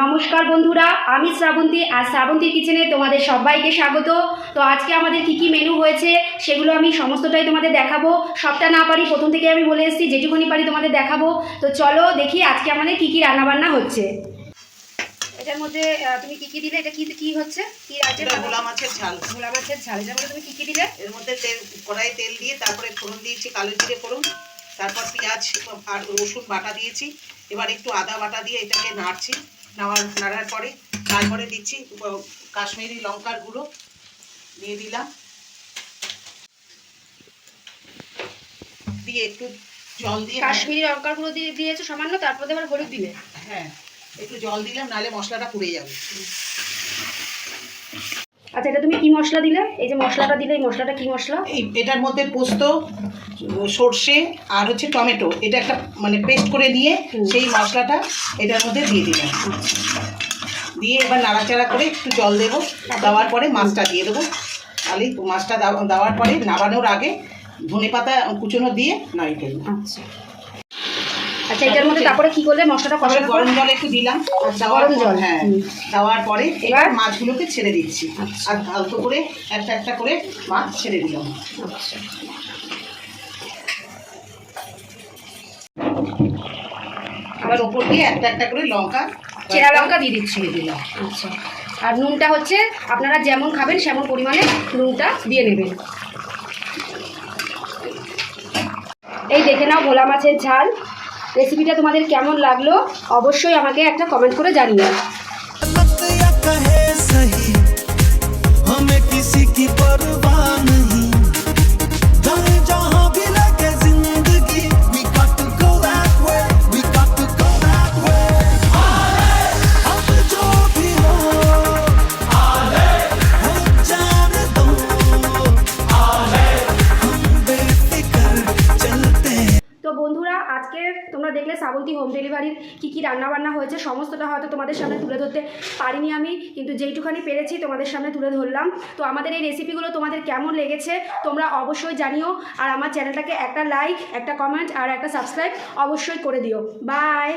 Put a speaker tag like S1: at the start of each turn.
S1: নমস্কার বন্ধুরা আমি শ্রাবন্তী আর শ্রাবন্তী কিচেনে তোমাদের সবাইকে স্বাগত। তো আজকে আমাদের কি কি মেনু হয়েছে সেগুলো আমি সমস্তটাই তোমাদের দেখাবো। সবটা না পারি প্রথম থেকে আমি বলে এসেছি যেটুকুনি পারি তোমাদের দেখাবো। তো চলো দেখি আজকে আমাদের কি কি রান্নাবান্না হচ্ছে। এটার মধ্যে তুমি কি কি দিলে? এটা কি কি হচ্ছে? কি আছে?
S2: ভোলা মাছের ঝাল।
S1: ভোলা মাছের ঝাল। এটার মধ্যে তুমি কি কি দিলে?
S2: এর মধ্যে তেল কড়াইয়ে তেল দিয়ে তারপরে ফোড়ন দিয়েছি কালো জিরে ফোড়ন। তারপর পেঁয়াজ আর রসুন বাটা দিয়েছি। এবার একটু আদা বাটা দিয়ে এটাকে নাড়ছি। নাড়ার নাড়ার পরে তারপরে দিচ্ছি কাশ্মীরি লঙ্কার গুঁড়ো। দিয়ে দিলাম। দিয়ে একটু জল দিয়ে
S1: কাশ্মীরি লঙ্কার গুঁড়ো দিয়ে দিয়েছ সামান্য তারপরে আবার হলুদ দিলে।
S2: হ্যাঁ একটু জল দিলাম নাহলে মশলাটা পুড়ে যাবে।
S1: আচ্ছা এটা তুমি কি মশলা দিলে? এই যে মশলাটা দিলে এই মশলাটা কি মশলা?
S2: এই এটার মধ্যে পোস্ত সর্ষে আর হচ্ছে টমেটো। এটা একটা মানে পেস্ট করে নিয়ে সেই মশলাটা এটার মধ্যে দিয়ে দিলাম। দিয়ে এবার নাড়াচাড়া করে একটু জল দেবো। দেওয়ার পরে মাছটা দিয়ে দেবো। তাহলে মাছটা দেওয়া- দেওয়ার পরে নামানোর আগে ধনে পাতা কুচনো দিয়ে নাড়ি ফেলব।
S1: আচ্ছা। আচ্ছা এটার মধ্যে তারপরে কি করলে মশলাটা কষানোর
S2: গরম জল একটু দিলাম।
S1: আচ্ছা, গরম জল,
S2: হ্যাঁ দেওয়ার পরে
S1: এবার?
S2: মাছগুলোকে ছেড়ে দিচ্ছি।
S1: আচ্ছা।
S2: আর হালকা করে একটা একটা করে মাছ ছেড়ে দিলাম।
S1: আচ্ছা।
S2: আবার ওপর দিয়ে একটা একটা করে লঙ্কা
S1: চেরা লঙ্কা দিয়ে দিচ্ছি।
S2: দিলাম।
S1: আচ্ছা। আর নুনটা হচ্ছে আপনারা যেমন খাবেন সেমন পরিমাণে নুনটা দিয়ে নেবেন। এই দেখে নাও ভোলা মাছের ঝাল। রেসিপিটা তোমাদের কেমন লাগল অবশ্যই আমাকে একটা কমেন্ট করে জানিও। তোমরা দেখলে শ্রাবন্তী হোম ডেলিভারির কী কী রান্নাবান্না হয়েছে, সমস্তটা হয়তো তোমাদের সামনে তুলে ধরতে পারিনি আমি, কিন্তু যেইটুখানি পেরেছি তোমাদের সামনে তুলে ধরলাম। তো আমাদের এই রেসিপিগুলো তোমাদের কেমন লেগেছে তোমরা অবশ্যই জানিও, আর আমার চ্যানেলটাকে একটা লাইক একটা কমেন্ট আর একটা সাবস্ক্রাইব অবশ্যই করে দিও। বাই